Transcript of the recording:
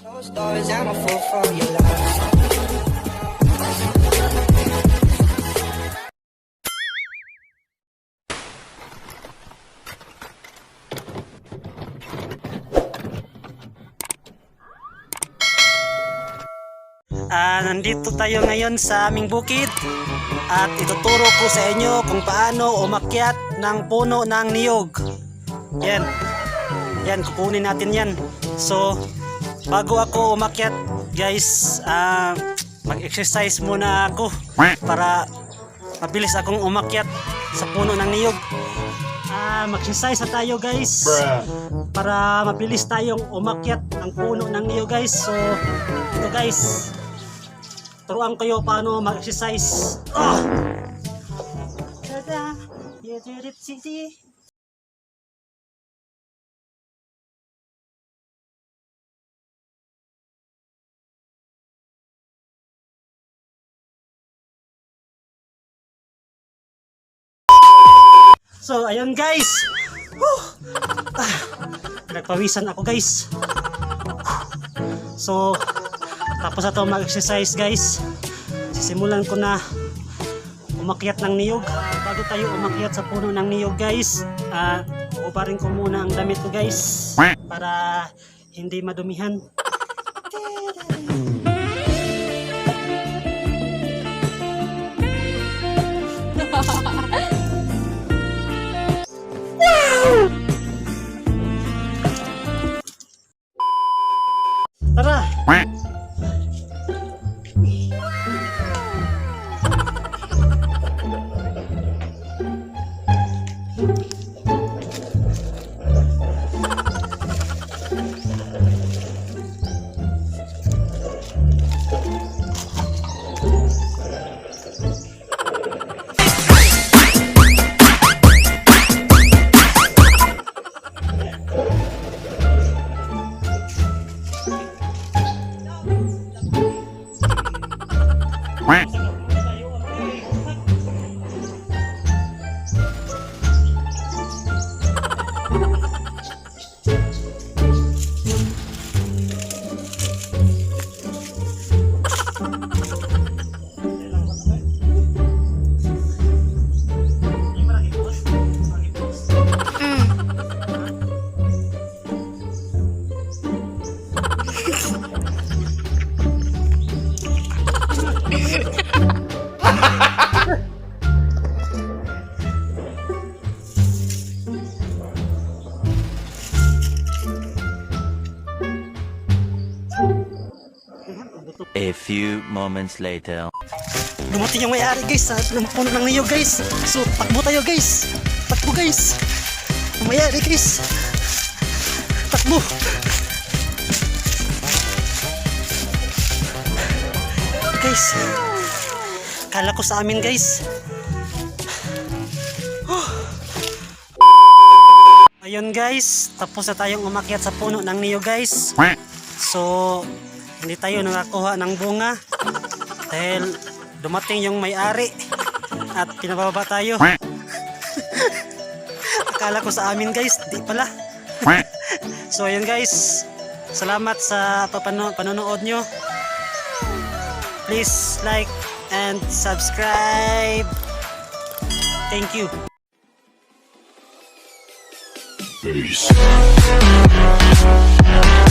Ah, nandito tayo ngayon sa aming bukid at ituturo ko sa inyo kung paano umakyat ng puno ng niyog. Yan. Yan, kukunin natin yan. So, bago ako umakyat, guys, ah, mag-exercise muna ako para mabilis akong umakyat sa puno ng niyog. Ah, mag-exercise tayo, guys. Para mabilis tayong umakyat ng puno ng niyog, guys. So, ito guys, turuan kayo paano mag-exercise. Ah! Tada! You did it, Sisi. So, ayun guys. Ah, pinagpawisan ako guys. So, tapos na to mag-exercise guys. Sisimulan ko na umakyat ng niyog. Bago tayo umakyat sa puno ng niyog guys, uh, uubarin ko muna ang damit ko guys para hindi madumihan. Woo! A few moments later. Dumating yung may-ari guys sa ng puno ng niyog guys. So, takbo tayo guys. Takbo guys. May-ari guys. Takbo. Guys. Kala ko sa amin guys. Ayun guys, tapos na tayong umakyat sa puno ng niyog guys. So, hindi tayo nakakuha ng bunga dahil dumating yung may-ari at pinababa tayo. Akala ko sa amin guys, di pala. so ayun guys, salamat sa papano panonood nyo. Please like and subscribe. Thank you. Peace.